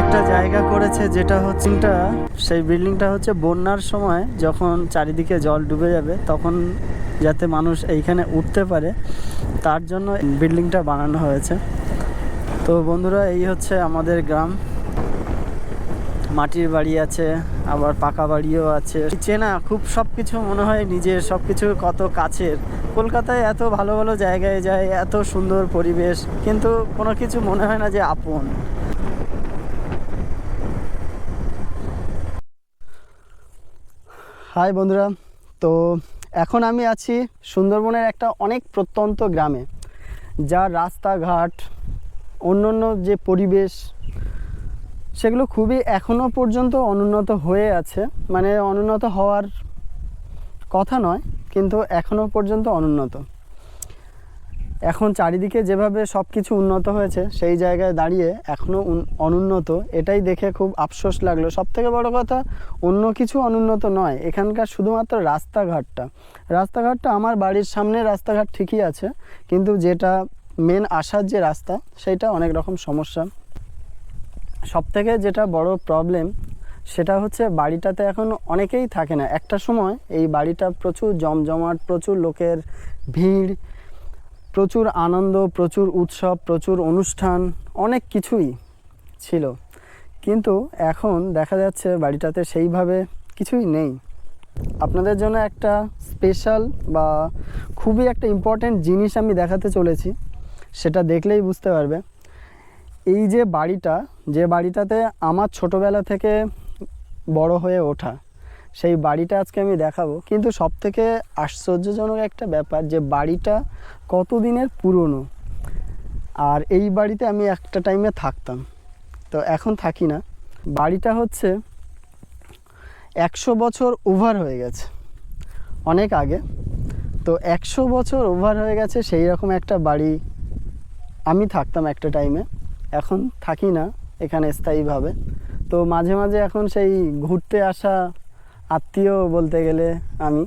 একটা জায়গা করেছে যেটা হচ্ছে সেই বিল্ডিংটা হচ্ছে বন্যার সময় যখন চারিদিকে জল ডুবে যাবে তখন যাতে মানুষ এইখানে উঠতে পারে, তার জন্য বিল্ডিংটা বানানো হয়েছে। তো বন্ধুরা, এই হচ্ছে আমাদের গ্রাম। মাটির বাড়ি আছে, আবার পাকা বাড়িও আছে। চেনা, খুব সব কিছু মনে হয় নিজের সব কিছু কত কাছের। কলকাতায় এত ভালো ভালো জায়গায় যায়, এত সুন্দর পরিবেশ, কিন্তু কোনো কিছু মনে হয় না যে আপন। হাই বন্ধুরা, তো এখন আমি আছি সুন্দরবনের একটা অনেক প্রত্যন্ত গ্রামে, যার রাস্তাঘাট অন্য অন্য যে পরিবেশ, সেগুলো খুবই এখনও পর্যন্ত অনুন্নত হয়ে আছে। মানে অনুন্নত হওয়ার কথা নয়, কিন্তু এখনও পর্যন্ত অনুন্নত। এখন চারিদিকে যেভাবে সব কিছু উন্নত হয়েছে, সেই জায়গায় দাঁড়িয়ে এখনও অনুন্নত, এটাই দেখে খুব আফসোস লাগল। সব থেকে বড় কথা, অন্য কিছু অনুন্নত নয়। এখানকার শুধুমাত্র রাস্তাঘাটটা। রাস্তাঘাটটা আমার বাড়ির সামনে রাস্তাঘাট ঠিকই আছে, কিন্তু যেটা মেন আসার যে রাস্তা সেটা অনেক রকম সমস্যা। সব থেকে যেটা বড় প্রবলেম সেটা হচ্ছে বাড়িটাতে এখন অনেকেই থাকে না। একটা সময় এই বাড়িটা প্রচুর জমজমাট, প্রচুর লোকের ভিড় প্রচুর আনন্দ, প্রচুর উৎসব, প্রচুর অনুষ্ঠান, অনেক কিছুই ছিল। কিন্তু এখন দেখা যাচ্ছে বাড়িটাতে সেইভাবে কিছুই নেই। আপনাদের জন্য একটা স্পেশাল বা খুবই একটা ইম্পর্ট্যান্ট জিনিস আমি দেখাতে চলেছি, সেটা দেখলেই বুঝতে পারবে। এই যে বাড়িটা, যে বাড়িটাতে আমার ছোটোবেলা থেকে বড় হয়ে ওঠা সেই বাড়িটা আজকে আমি দেখাবো। কিন্তু সব থেকে আশ্চর্যজনক একটা ব্যাপার যে বাড়িটা কতদিনের পুরনো? আর এই বাড়িতে আমি একটা টাইমে থাকতাম। তো এখন থাকি না। বাড়িটা হচ্ছে একশো বছর ওভার হয়ে গেছে। অনেক আগে। তো একশো বছর ওভার হয়ে গেছে সেই রকম একটা বাড়ি আমি থাকতাম একটা টাইমে এখন থাকি না, এখানে স্থায়ীভাবে। তো মাঝে মাঝে এখন সেই ঘুরতে আসা আত্মীয় বলতে গেলে আমি।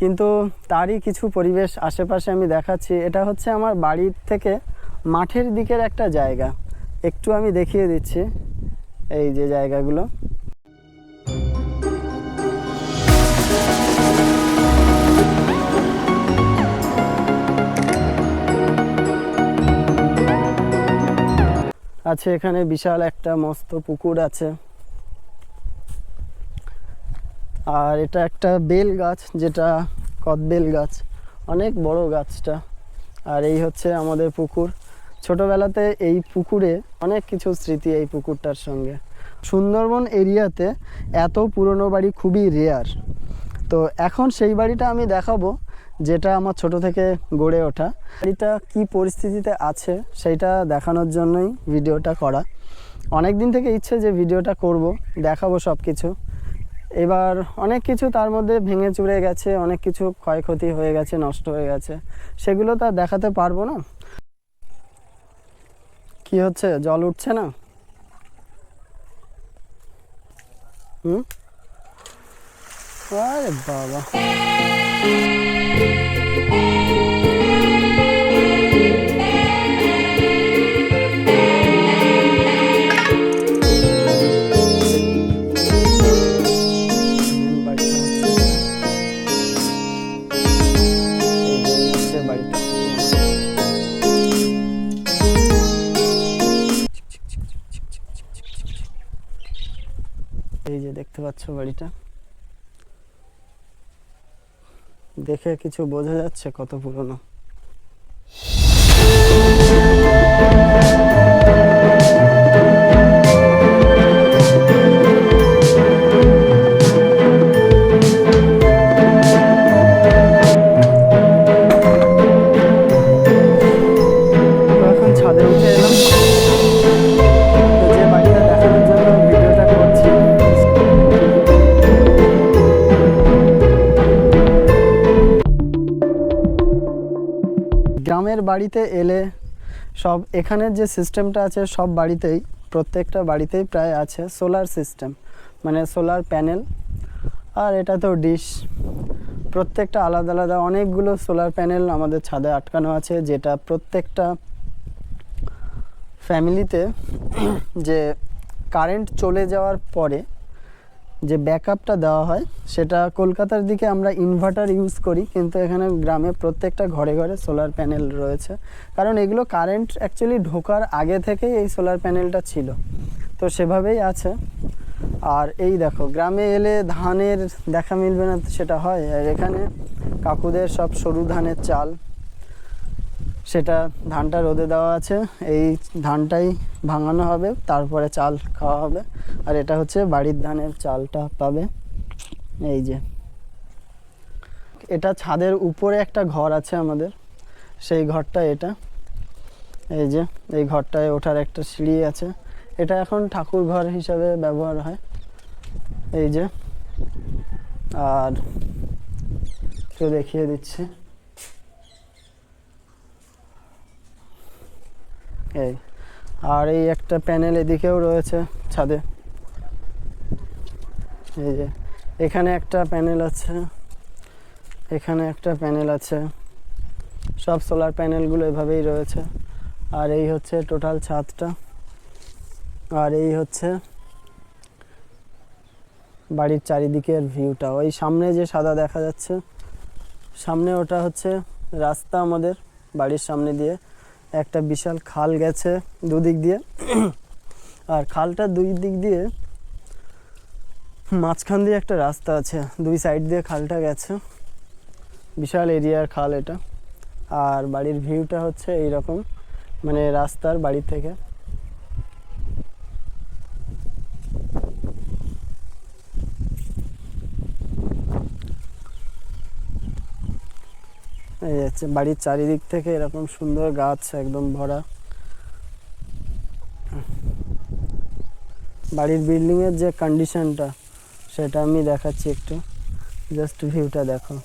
কিন্তু তারই কিছু পরিবেশ আশেপাশে আমি দেখাচ্ছি। এটা হচ্ছে আমার বাড়ির থেকে মাঠের দিকের একটা জায়গা। একটু আমি দেখিয়ে দিচ্ছি এই যে জায়গাগুলো। আছে এখানে বিশাল একটা মস্ত পুকুর আছে। আর এটা একটা বেল গাছ, যেটা কদবেল গাছ। অনেক বড় গাছটা। আর এই হচ্ছে আমাদের পুকুর। ছোটবেলাতে এই পুকুরে অনেক কিছু স্মৃতি এই পুকুরটার সঙ্গে। সুন্দরবন এরিয়াতে এত পুরনো বাড়ি খুবই রেয়ার তো এখন সেই বাড়িটা আমি দেখাবো, যেটা আমার ছোট থেকে গড়ে ওঠা। বাড়িটা কি পরিস্থিতিতে আছে, সেইটা দেখানোর জন্যই ভিডিওটা করা। অনেক দিন থেকে ইচ্ছে যে ভিডিওটা করব, দেখাবো সব কিছু এবার অনেক কিছু তার মধ্যে ভেঙে চুড়ে গেছে, অনেক কিছু ক্ষয়ক্ষতি হয়ে গেছে, নষ্ট হয়ে গেছে। সেগুলো তো দেখাতে পারব না। কি হচ্ছে? জল উঠছে না? হুম? আরে বাবা। যে দেখতে পাচ্ছ বাড়িটা। দেখে কিছু বোঝা যাচ্ছে কত পুরনো। এখন ছাদে উঠে বাড়িতে এলে সব, এখানের যে সিস্টেমটা আছে সব বাড়িতেই, প্রত্যেকটা বাড়িতেই প্রায় আছে সোলার সিস্টেম মানে সোলার প্যানেল আর এটা তো ডিশ প্রত্যেকটা আলাদা আলাদা অনেকগুলো সোলার প্যানেল আমাদের ছাদে আটকানো আছে, যেটা প্রত্যেকটা ফ্যামিলিতে যে কারেন্ট চলে যাওয়ার পরে যে ব্যাকআপটা দেওয়া হয়, সেটা কলকাতার দিকে আমরা ইনভার্টার ইউজ করি, কিন্তু এখানে গ্রামে প্রত্যেকটা ঘরে ঘরে সোলার প্যানেল রয়েছে। কারণ এগুলো কারেন্ট অ্যাকচুয়ালি ঢোকার আগে থেকেই এই সোলার প্যানেলটা ছিল। তো সেভাবেই আছে। আর এই দেখো, গ্রামে এলে ধানের দেখা মিলবে না, সেটা হয়। আর এখানে কাকুদের সব সরু ধানের চাল। সেটা ধানটা রোদে দেওয়া আছে। এই ধানটাই ভাঙানো হবে, তারপরে চাল খাওয়া হবে। আর এটা হচ্ছে বাড়ির ধানের চালটা পাবে। এই যে। এটা ছাদের উপরে একটা ঘর আছে আমাদের। সেই ঘরটা এটা। এই যে, এই ঘরটায় ওঠার একটা সিঁড়ি আছে। এটা এখন ঠাকুর ঘর হিসাবে ব্যবহার হয়। এই যে। আর একটু দেখিয়ে দিচ্ছি। এই, আর এই একটা প্যানেল এদিকেও রয়েছে ছাদে। এই যে, এখানে একটা প্যানেল আছে, এখানে একটা প্যানেল আছে, সব সোলার প্যানেলগুলো এভাবেই রয়েছে। আর এই হচ্ছে টোটাল ছাদটা, আর এই হচ্ছে বাড়ির চারিদিকের ভিউটা ওই সামনে যে সাদা দেখা যাচ্ছে, সামনে ওটা হচ্ছে রাস্তা আমাদের বাড়ির সামনে দিয়ে। একটা বিশাল খাল গেছে দুদিক দিয়ে। আর খালটা দুই দিক দিয়ে মাঝখান দিয়ে একটা রাস্তা আছে, দুই সাইড দিয়ে খালটা গেছে। বিশাল এরিয়ার খাল এটা। আর বাড়ির ভিউটা হচ্ছে এই রকম মানে রাস্তার বাড়ি থেকে। এই যাচ্ছে বাড়ির চারিদিক থেকে এরকম সুন্দর গাছ একদম ভরা। বাড়ির বিল্ডিং এর যে কন্ডিশনটা সেটা আমি দেখাচ্ছি একটু। জাস্ট ভিউটা দেখো।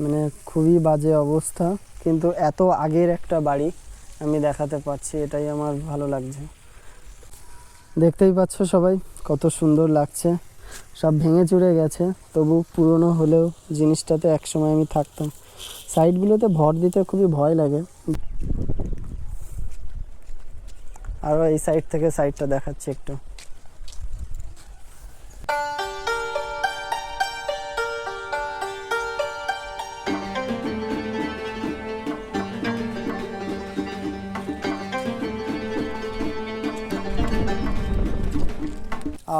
মানে খুবই বাজে অবস্থা, কিন্তু এত আগের একটা বাড়ি আমি দেখাতে পারছি, এটাই আমার ভালো লাগছে। দেখতেই পাচ্ছ সবাই, কত সুন্দর লাগছে। সব ভেঙে চুরে গেছে, তবু পুরনো হলেও জিনিসটাতে একসময় আমি থাকতাম। সাইডগুলোতে ভর দিতে খুবই ভয় লাগে। আরও এই সাইড থেকে সাইডটা দেখাচ্ছি একটু।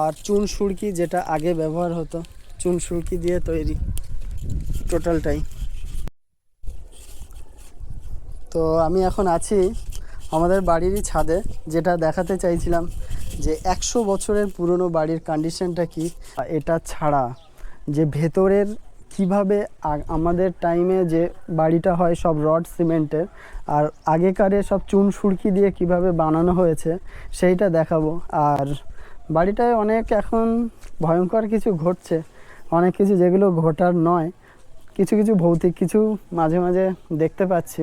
আর চুন সুরকি যেটা আগে ব্যবহার হতো, চুন সুরকি দিয়ে তৈরি টোটালটাই। তো আমি এখন আছি আমাদের বাড়িরই ছাদে, যেটা দেখাতে চাইছিলাম যে একশো বছরের পুরনো বাড়ির কন্ডিশনটা কি, এটা ছাড়া। যে ভেতরের কীভাবে আমাদের টাইমে যে বাড়িটা হয় সব রড, সিমেন্টের, আর আগেকারে সব চুন সুরকি দিয়ে কীভাবে বানানো হয়েছে, সেইটা দেখাবো। আর বাড়িটায় অনেক এখন ভয়ঙ্কর কিছু ঘটছে। অনেক কিছু যেগুলো ঘটার নয়। কিছু কিছু ভৌতিক, কিছু মাঝে মাঝে দেখতে পাচ্ছি।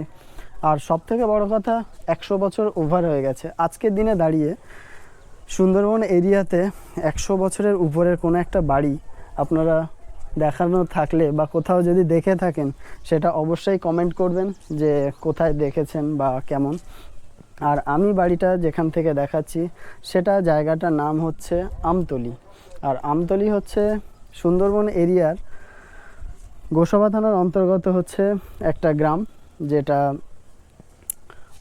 আর সব থেকে বড় কথা, একশো বছর ওভার হয়ে গেছে। আজকের দিনে দাঁড়িয়ে সুন্দরবন এরিয়াতে একশো বছরের উপরের কোনো একটা বাড়ি আপনারা দেখানো থাকলে বা কোথাও যদি দেখে থাকেন, সেটা অবশ্যই কমেন্ট করবেন যে কোথায় দেখেছেন বা কেমন। আর আমি বাড়িটা যেখান থেকে দেখাচ্ছি, সেটা জায়গাটার নাম হচ্ছে আমতলি। আর আমতলি হচ্ছে সুন্দরবন এরিয়ার গোসাবা থানার অন্তর্গত হচ্ছে একটা গ্রাম, যেটা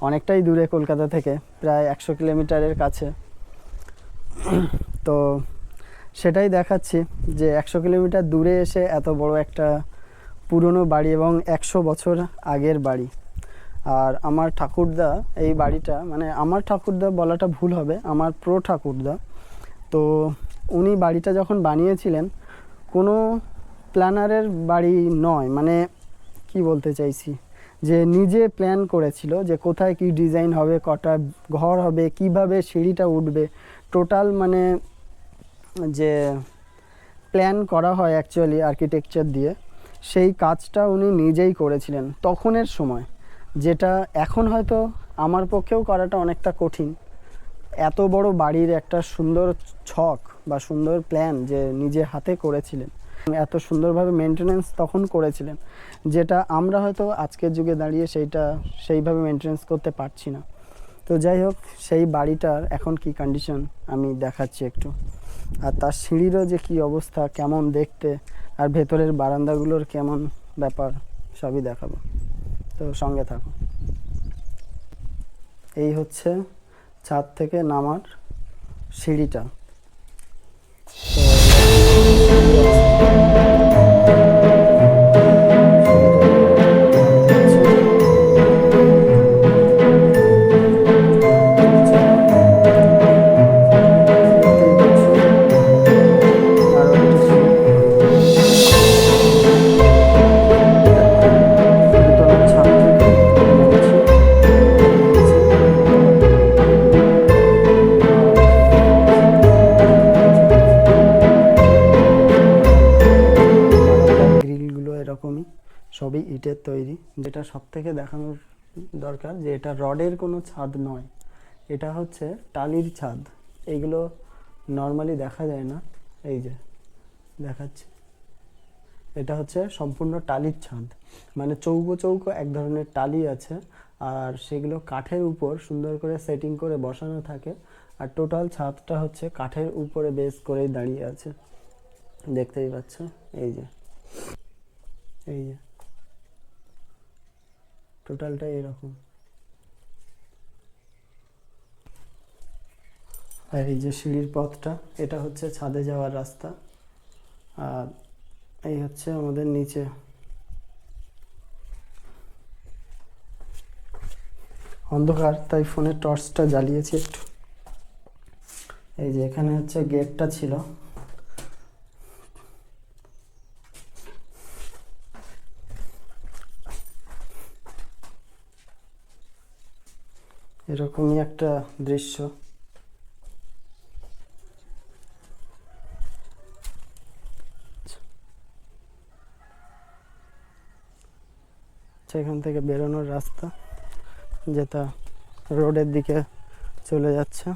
অনেকটাই দূরে কলকাতা থেকে, প্রায় একশো কিলোমিটারের কাছে। তো সেটাই দেখাচ্ছি যে একশো কিলোমিটার দূরে এসে এত বড় একটা পুরনো বাড়ি এবং একশো বছর আগের বাড়ি। আর আমার ঠাকুরদা এই বাড়িটা মানে আমার ঠাকুরদা বলাটা ভুল হবে, আমার প্রো ঠাকুরদা। তো উনি বাড়িটা যখন বানিয়েছিলেন, কোনো প্ল্যানারের বাড়ি নয় মানে কি বলতে চাইছি? যে নিজে প্ল্যান করেছিল যে কোথায় কি ডিজাইন হবে, কটা ঘর হবে, কীভাবে সিঁড়িটা উঠবে। টোটাল মানে যে প্ল্যান করা হয় অ্যাকচুয়ালি আর্কিটেকচার দিয়ে, সেই কাজটা উনি নিজেই করেছিলেন তখনের সময়। যেটা এখন হয়তো আমার পক্ষেও করাটা অনেকটা কঠিন। এত বড় বাড়ির একটা সুন্দর ছক বা সুন্দর প্ল্যান যে নিজে হাতে করেছিলেন, এত সুন্দরভাবে মেনটেনেন্স তখন করেছিলেন, যেটা আমরা হয়তো আজকের যুগে দাঁড়িয়ে সেইটা সেইভাবে মেনটেনেন্স করতে পারছি না। তো যাই হোক, সেই বাড়িটার এখন কি কন্ডিশন আমি দেখাচ্ছি একটু। আর তার সিঁড়িরও যে কি অবস্থা, কেমন দেখতে, আর ভেতরের বারান্দাগুলোর কেমন ব্যাপার, সবই দেখাবো। তো সঙ্গে থাকো। এই হচ্ছে ছাদ থেকে নামার সিঁড়িটা। সব থেকে দেখানোর দরকার যে এটা রডের কোনো ছাদ নয়, এটা হচ্ছে টালির ছাদ। এইগুলো নর্মালি দেখা যায় না। এই যে, দেখাচ্ছে। এটা হচ্ছে সম্পূর্ণ টালির ছাদ। মানে চৌকো চৌকো এক ধরনের টালি আছে, আর সেগুলো কাঠের উপর সুন্দর করে সেটিং করে বসানো থাকে, আর টোটাল ছাদটা হচ্ছে কাঠের উপরে বেস করেই দাঁড়িয়ে আছে। দেখতেই পাচ্ছ? এই যে এই যে। টোটালটা এরকম। আর এই যে সিঁড়ির পথটা, এটা হচ্ছে ছাদে যাওয়ার রাস্তা। আর এই হচ্ছে আমাদের নিচে। অন্ধকার, তাই ফোনের টর্চটা জ্বালিয়েছি একটু। এই যে এখানে হচ্ছে গেটটা ছিল। এরকমই একটা দৃশ্য। সেখান থেকে বেরোনোর রাস্তা, যেটা রোডের দিকে চলে যাচ্ছে।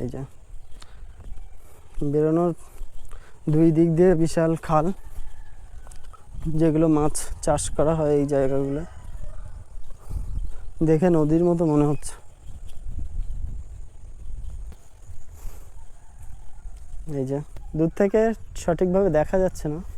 এই যে, বেরোনোর দুই দিক দিয়ে বিশাল খাল। যেগুলো মাছ চাষ করা হয় এই জায়গাগুলো। দেখে নদীর মতো মনে হচ্ছে। এই যে, দূর থেকে সঠিকভাবে দেখা যাচ্ছে না।